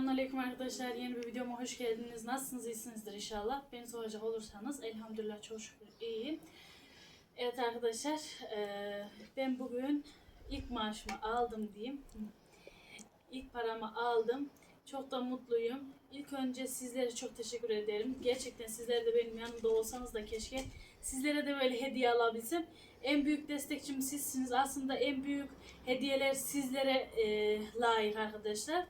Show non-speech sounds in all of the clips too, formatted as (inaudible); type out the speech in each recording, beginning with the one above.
Selamünaleyküm arkadaşlar. Yeni bir videoma hoş geldiniz. Nasılsınız? İyisinizdir inşallah. Beni soracak olursanız elhamdülillah çok şükür iyiyim. Evet arkadaşlar eee, ben bugün ilk maaşımı aldım diyeyim. İlk paramı aldım. Çok da mutluyum. İlk önce sizlere çok teşekkür ederim. Gerçekten sizler de benim yanımda olsanız da keşke sizlere de böyle hediye alabilsem. En büyük destekçim sizsiniz. Aslında en büyük hediyeler sizlere eee, layık arkadaşlar.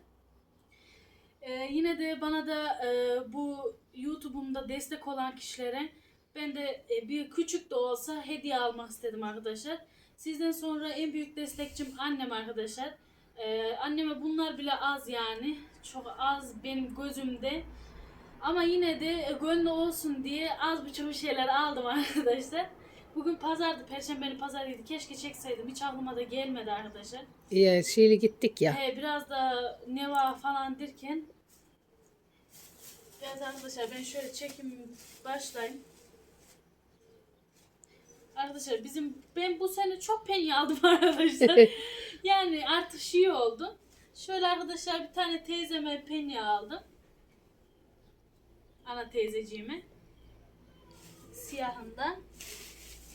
Ee, yine de bana da e, bu YouTube'umda destek olan kişilere ben de e, bir küçük de olsa hediye almak istedim arkadaşlar. Sizden sonra en büyük destekçim annem arkadaşlar. Ee, anneme bunlar bile az yani. Çok az benim gözümde. Ama yine de e, gönlü olsun diye az buçuk bir şeyler aldım (laughs) arkadaşlar. Bugün pazardı, perşembenin pazarıydı. Keşke çekseydim. Hiç aklıma da gelmedi arkadaşlar. Ya şeyli gittik ya. He, biraz da neva falan derken biraz arkadaşlar ben şöyle çekim başlayayım. Arkadaşlar bizim ben bu sene çok penye aldım (laughs) arkadaşlar. (laughs) yani artık şey oldu. Şöyle arkadaşlar bir tane teyzeme penye aldım. Ana teyzeciğime. Siyahından.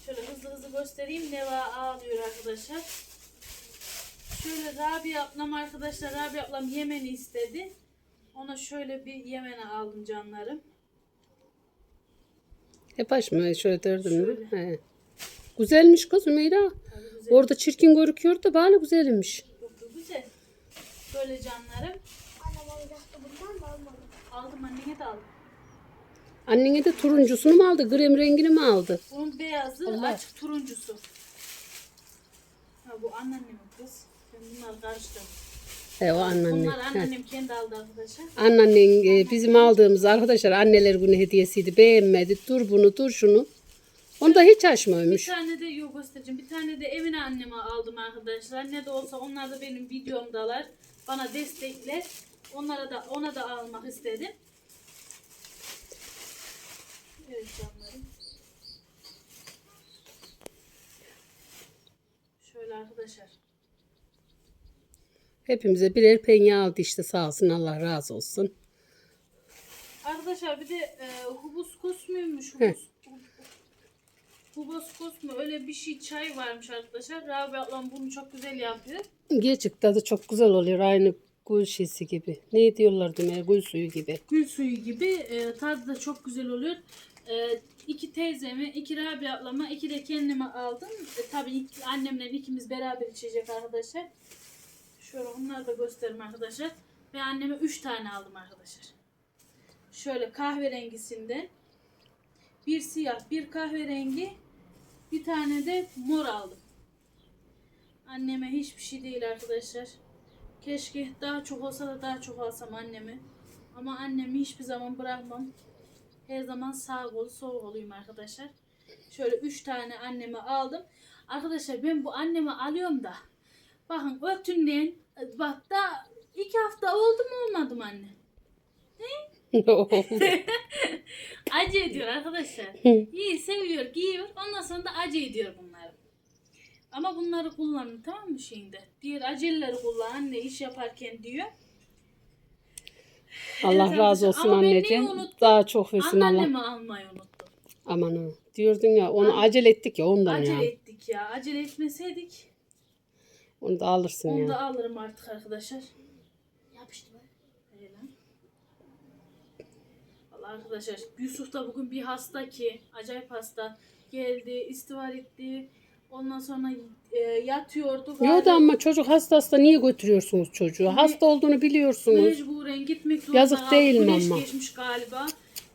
Şöyle hızlı hızlı göstereyim. Neva ağlıyor arkadaşlar. Şöyle Rabia ablam arkadaşlar Rabia ablam Yemen'i istedi. Ona şöyle bir Yemen'e aldım canlarım. Hep açma şöyle? Şöyle. He. Güzelmiş kız Ümeyra. Güzel. Orada çirkin görüküyor da bana güzelmiş. Çok güzel. Böyle canlarım. Annem alacaktı bundan da almadım. Aldım annene de aldım. Annene de turuncusunu mu aldı? Krem rengini mi aldı? Bunun beyazı Allah. açık turuncusu. Ha bu anneannemin kız. Ben bunları karıştırdım. He o anneanne. Bunlar anneannem kendi aldı arkadaşlar. Anneannen e, bizim aldığımız arkadaşlar anneler günü hediyesiydi. Beğenmedi. Dur bunu dur şunu. Onu da hiç Bir açmamış. tane de yok göstereceğim. Bir tane de Emine anneme aldım arkadaşlar. Ne de olsa onlar da benim videomdalar. Bana destekler. Onlara da ona da almak istedim. Canlarım. Şöyle arkadaşlar. Hepimize birer penye aldı işte sağ olsun Allah razı olsun. Arkadaşlar bir de e, hubuskus muymuş? Hubus, hubuskus mu? Öyle bir şey çay varmış arkadaşlar. Rabia ablam bunu çok güzel yapıyor. Gerçek tadı çok güzel oluyor. Aynı gül şişesi gibi. Ne diyorlar demeye gül suyu gibi. gül suyu gibi e, tadı da çok güzel oluyor. E, iki teyzeme, iki Rabia ablama, iki de kendime aldım. E, tabii annemle ikimiz beraber içecek arkadaşlar. Şöyle onları da göstereyim arkadaşlar. Ve anneme üç tane aldım arkadaşlar. Şöyle kahverengisinde. Bir siyah, bir kahverengi, bir tane de mor aldım. Anneme hiçbir şey değil arkadaşlar. Keşke daha çok olsa da daha çok alsam annemi. Ama annemi hiçbir zaman bırakmam. Her zaman sağ kolu sol koluyum arkadaşlar. Şöyle üç tane anneme aldım. Arkadaşlar ben bu anneme alıyorum da. Bakın ötünden bak da iki hafta oldu mu olmadı mı anne? (laughs) Acı ediyor arkadaşlar. İyi seviyor, giyiyor. Ondan sonra da acı ediyor bunları. Ama bunları kullanın tamam mı şeyinde? Diğer aceleleri kullan anne iş yaparken diyor. Allah Evet razı olsun ama anneciğim. Daha çok versin Allah. Anneannemi almayı unuttum. Aman ha. Diyordun ya onu acele ettik ya ondan Acele ya. ettik ya. Acele etmeseydik Onu da alırsın onu ya. da alırım artık arkadaşlar. Yapıştı. Vallahi arkadaşlar Yusuf da bugün bir hasta ki acayip hasta geldi istivar etti. Ondan sonra e, yatıyordu. Yok da ama çocuk hasta hasta niye götürüyorsunuz çocuğu? Hasta olduğunu biliyorsunuz. Mecburen gitmek zorunda Yazık kaldı. değil mi Güneş ama? geçmiş galiba.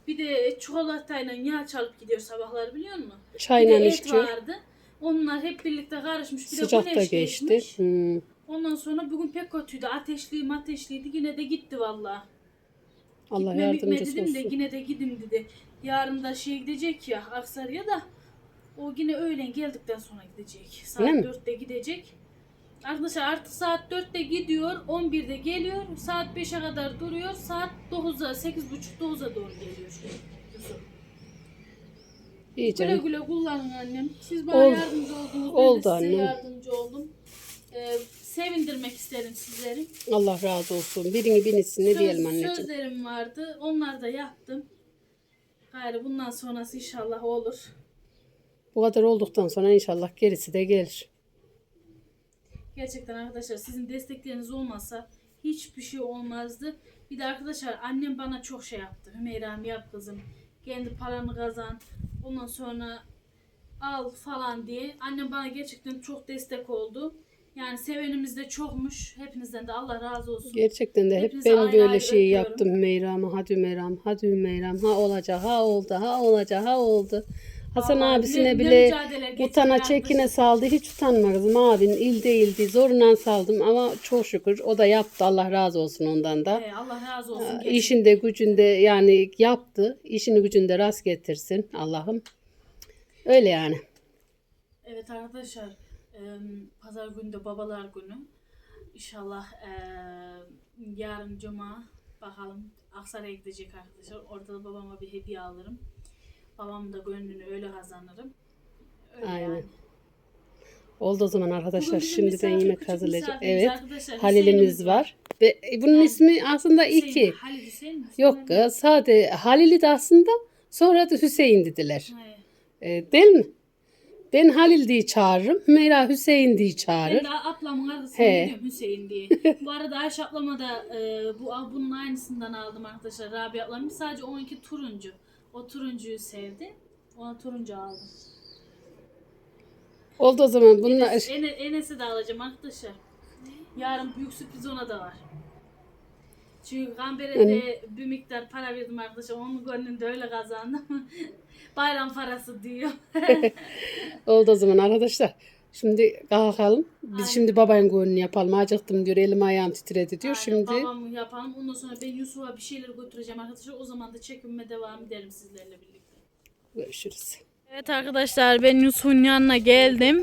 Bir de çikolatayla yağ çalıp gidiyor sabahları biliyor musun? Bir Çayla de et içiyor. vardı. Onlar hep birlikte karışmış. Bir Sıcak de güneş geçti. geçmiş. Hmm. Ondan sonra bugün pek kötüydü. Ateşliyim ateşliydi. Yine de gitti valla. Allah Gitmem gitme yardımcısı dedim de yine de gidin dedi. Yarın da şey gidecek ya Aksaray'a da. O yine öğlen geldikten sonra gidecek. Saat mi? 4'te gidecek. Arkadaşlar artık saat 4'te gidiyor. 11'de geliyor. Saat 5'e kadar duruyor. Saat 9'a 8.30-9'a doğru geliyor. Yusuf. İyi Güle canım. güle kullanın annem. Siz bana Oldu. yardımcı oldunuz. Oldu ben de size annem. yardımcı oldum. Ee, sevindirmek isterim sizleri. Allah razı olsun. Birini binitsin ne diyelim anneciğim. Sözlerim vardı. Onları da yaptım. Gayrı bundan sonrası inşallah olur. Bu kadar olduktan sonra inşallah gerisi de gelir. Gerçekten arkadaşlar sizin destekleriniz olmasa hiçbir şey olmazdı. Bir de arkadaşlar annem bana çok şey yaptı. Hümeyra'm yap kızım. Kendi paranı kazan. Ondan sonra al falan diye. Annem bana gerçekten çok destek oldu. Yani sevenimiz de çokmuş. Hepinizden de Allah razı olsun. Gerçekten de hep Hepinize ben ayrı böyle ayrı şey öpüyorum. yaptım Hümeyra'ma. Hadi Hümeyra'm, hadi Hümeyra'm. Ha olacak, ha oldu, ha olacak, ha oldu. Hasan Vallahi abisine ne- ne bile mücadeleler utana çekine saldı. Hiç utanma kızım abin. il değildi. Zorundan saldım ama çok şükür o da yaptı. Allah razı olsun ondan da. Ee, Allah razı olsun. Gerçekten. İşinde gücünde yani yaptı. İşini gücünde rast getirsin Allah'ım. Öyle yani. Evet arkadaşlar em, pazar günü de babalar günü. İnşallah em, yarın cuma bakalım Aksaray'a gidecek arkadaşlar. Orada da babama bir hediye alırım. Babamın da gönlünü öyle kazanırım. Öyle Aynen. yani. Oldu o zaman arkadaşlar. Şimdi ben misafir, yemek hazırlayacağım. Evet. Halilimiz var. Ve e, bunun ismi aslında Hüseyin, iki. Halil Hüseyin mi? Yok kız, sade Halil'i de aslında sonra da Hüseyin dediler. He. E, değil mi? Ben Halil diye çağırırım. Hümeyra Hüseyin diye Ben çağırır. de ablamın arasını diyorum Hüseyin diye. (laughs) bu arada Ayşe ablama da e, bu bunun aynısından aldım arkadaşlar. Rabia ablam sadece onunki turuncu. O turuncuyu sevdi. Ona turuncu aldım. Oldu o zaman bunlar. Enes, Ene- Enes'e de alacağım arkadaşlar. Yarın büyük sürpriz ona da var. Çünkü Gamber'e de bir miktar para verdim arkadaşlar. Onun gönlünde öyle kazandım. (laughs) Bayram parası diyor. (laughs) Oldu o zaman arkadaşlar. Şimdi kalkalım. Biz şimdi babanın gönlünü yapalım. Acıktım diyor. Elim ayağım titredi diyor. Aynen, Şimdi babamı yapalım. Ondan sonra ben Yusuf'a bir şeyler götüreceğim arkadaşlar. O zaman da çekimime devam ederim sizlerle birlikte. görüşürüz. Evet arkadaşlar ben Yusuf'un yanına geldim.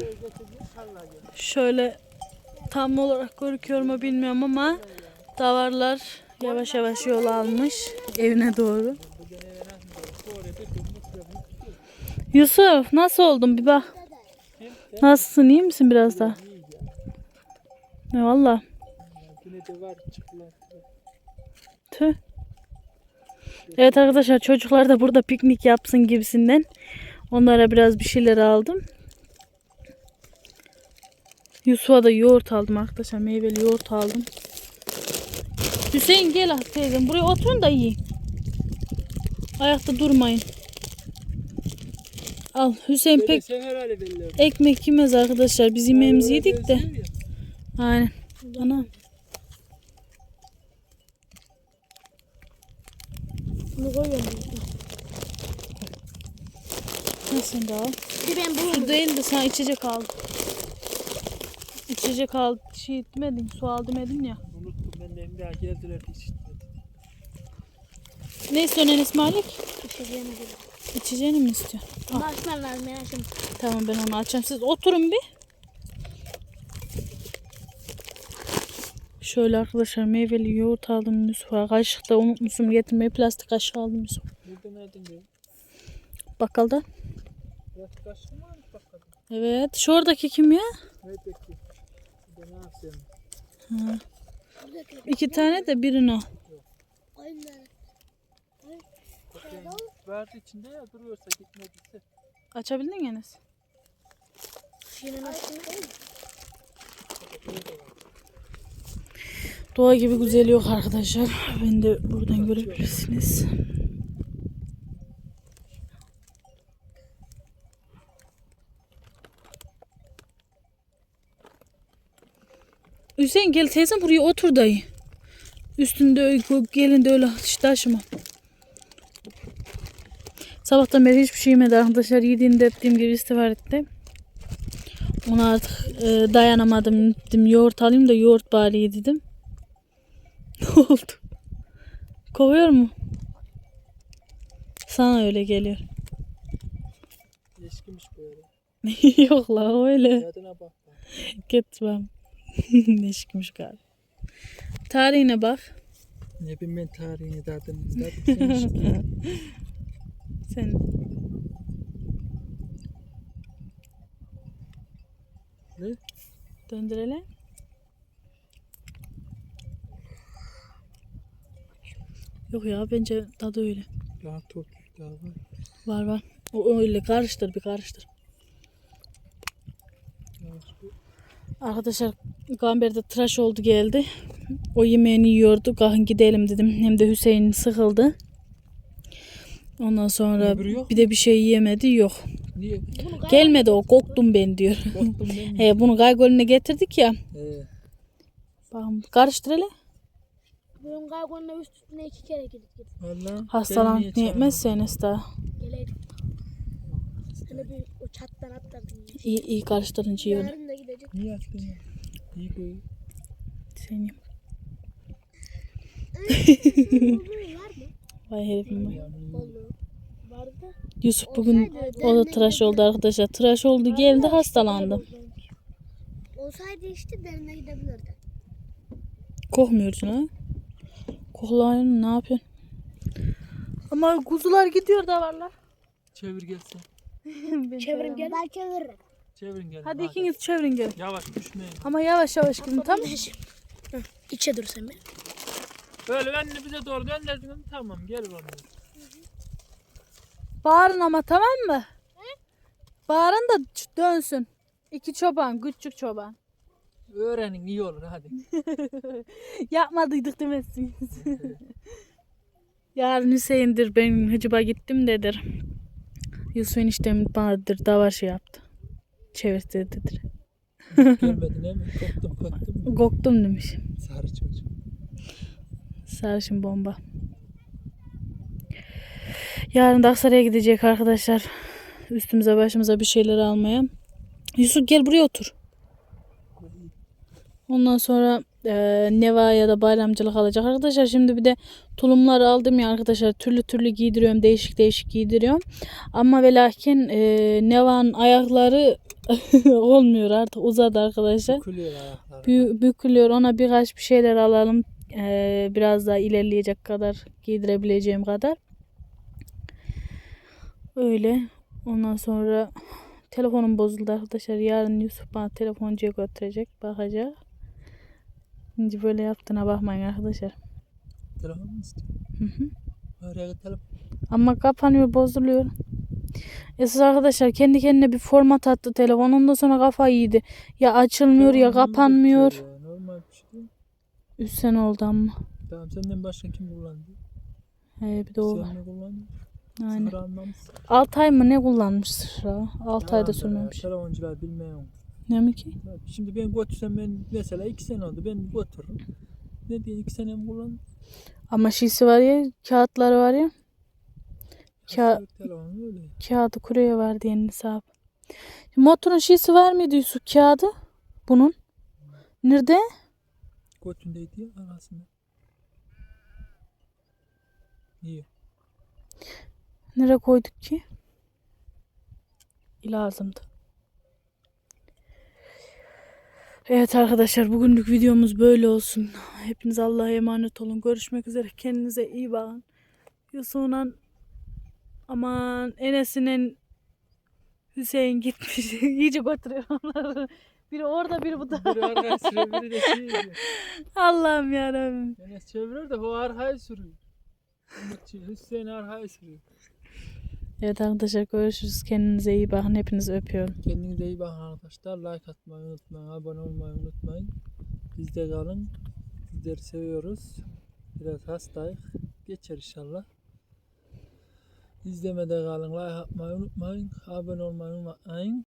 Şöyle tam olarak görüküyor mu bilmiyorum ama davarlar yavaş yavaş yol almış evine doğru. Yusuf nasıl oldun bir bak. Nasılsın iyi misin biraz daha? Ne valla. Tüh. Evet arkadaşlar çocuklar da burada piknik yapsın gibisinden. Onlara biraz bir şeyler aldım. Yusuf'a da yoğurt aldım arkadaşlar. Meyveli yoğurt aldım. Hüseyin gel teyzem. Buraya oturun da yiyin. Ayakta durmayın. Al Hüseyin pek Sen herhalde belli. ekmek yemez arkadaşlar. Biz yemeğimizi yedik de. Aynen. Ana. Bunu koyuyorum. Nasıl da al. Bir de ben bu Su değil de sen içecek al. İçecek al. Şey etmedin. Su al demedin ya. Unuttum ben de daha geldiler hiç. Ne istiyorsun Enes Malik? içeceğim gibi. İçeceğini mi istiyorsun? Al. Başlar lazım hayatım. Tamam ben onu açacağım. Siz oturun bir. Şöyle arkadaşlar meyveli yoğurt aldım Yusuf'a. Kaşık da unutmuşum getirmeyi. Plastik kaşık aldım Yusuf. Nereden nereden diyor? Bakkalda. Biraz kaçtın mı? Bakalım. Evet. Şu oradaki kim ya? Nerede ki? Bir de ne yapayım? Ha. İki tane de birini al. Oyunlar. Bakayım. Vardı içinde ya duruyorsa gitmediyse. Açabildin mi Enes? Şirin açtın değil mi? Doğa gibi güzel yok arkadaşlar. Ben de buradan görebilirsiniz. Hüseyin gel teyzem buraya otur dayı. Üstünde öyle- gelin de öyle taşıma. Sabahtan beri hiçbir şey yemedi arkadaşlar. Yediğinde ettiğim gibi istiğfar etti. Ona artık e, dayanamadım. Dedim yoğurt alayım da yoğurt bari dedim. (laughs) Ne oldu? Kovuyor mu? Sana öyle geliyor. Eskimiş böyle. (laughs) Yok la öyle. Tadına bak. Gitmem. (laughs) çıkmış galiba. Tarihine bak. Ne bileyim ben tarihini tadını misin? Ne? Döndürelim. Yok ya bence tadı öyle. Daha çok daha var. Var var. O öyle karıştır bir karıştır. Arkadaşlar Gamber'de tıraş oldu geldi. O yemeğini yiyordu. Kahın gidelim dedim. Hem de Hüseyin sıkıldı. Ondan sonra Öbürü yok bir de bir şey yemedi. Yok. Niye? Gelmedi o. Korktum ben diyor. Korktum ben mi? (laughs) He, bunu Gaygol'üne getirdik ya. Ee, Bakın karıştır hele. Bugün kaygonla üst üstüne iki kere gidip gidip Valla. Hastalan beni niye yetmezse Nesta. geleydim. Hani bir o çattan atlardım. İyi, iyi karıştırınca iyi olur. Yarın da gidecek. Niye attın ya? İyi koy. Mı? (laughs) Vay herifim vay. Yusuf bugün o da tıraş oldu arkadaşlar. Tıraş oldu geldi hastalandı. Olsaydı işte derine gidebilirdi. Kokmuyorsun ha? Koklayın ne yapıyorsun? Ama kuzular gidiyor da varlar. Çevir gelsin. (laughs) Çevirin gel. Ben çeviririm. Çevirin gelin. Hadi ikiniz çevirin gelin. Yavaş düşmeyin. Ama yavaş yavaş gidin tamam mı? İçe dur sen bir. Böyle ben de bize doğru döndürdün. Tamam gel bana. Bağırın ama tamam mı? Bağırın da dönsün. İki çoban, küçük çoban. Öğrenin iyi olur hadi. (laughs) Yapmadıydık demezsiniz. (laughs) Yarın Hüseyin'dir ben Hıcıb'a gittim dedir. Yusuf eniştem banadır davaşı yaptı. Çevirdi dedir. Görmedin değil mi? Korktum korktum. Korktum demiş. Sarı çocuk. Sarışın bomba. Yarın da Aksaray'a gidecek arkadaşlar. Üstümüze başımıza bir şeyler almaya. Yusuf gel buraya otur. Ondan sonra e, Neva ya da bayramcılık alacak arkadaşlar. Şimdi bir de tulumlar aldım ya arkadaşlar. Türlü türlü giydiriyorum. Değişik değişik giydiriyorum. Ama ve lakin e, Neva'nın ayakları (laughs) olmuyor artık. Uzadı arkadaşlar. Kulüyor ayakları. Bü- bükülüyor. Ona birkaç bir şeyler alalım. Ee, biraz daha ilerleyecek kadar giydirebileceğim kadar. Öyle. Ondan sonra telefonum bozuldu arkadaşlar. Yarın Yusuf bana telefoncuya götürecek. Bakacak. Şimdi böyle yaptığına bakmayın arkadaşlar. Telefon mu istiyor? Hı hı. Oraya telefon. Ama kapanıyor, bozuluyor. Esas arkadaşlar kendi kendine bir format attı telefon. Ondan sonra kafa yedi. Ya açılmıyor ya kapanmıyor. ya, Normal bir şey değil. 3 sene oldu ama. Tamam senden başka kim kullandı? He, bir de o var. Sen mi kullandın? Aynen. Sıfır almamışsın. 6 ay mı ne kullanmış sıra? 6 ayda sürmemiş. Telefoncular bilmiyor. Ne mi ki? Şimdi ben götürsem ben mesela iki sene oldu ben götürürüm. Ne diye iki sene mi kullandım? Ama şeysi var ya, kağıtları var ya. Ka kağıdı kuruya var diye hesap. Motorun şeysi var mıydı Yusuf kağıdı? Bunun. Nerede? Götündeydi ya arasında. İyi. Nereye koyduk ki? Lazımdı. Evet arkadaşlar bugünlük videomuz böyle olsun. Hepiniz Allah'a emanet olun. Görüşmek üzere. Kendinize iyi bakın. Yusuf'la aman Enes'inin Hüseyin gitmiş. (laughs) İyice götürüyor onları. Biri orada biri bu da. (laughs) Biri arkaya sürüyor biri de şey diyor. (laughs) Allah'ım yarabbim. Çevirir de o arkaya sürüyor. Hüseyin arkaya sürüyor. Evet arkadaşlar görüşürüz. Kendinize iyi bakın. Hepinizi öpüyorum. Kendinize iyi bakın arkadaşlar. Like atmayı unutmayın. Abone olmayı unutmayın. Bizde kalın. Sizleri seviyoruz. Biraz hastayız. Geçer inşallah. İzlemede kalın. Like atmayı unutmayın. Abone olmayı unutmayın.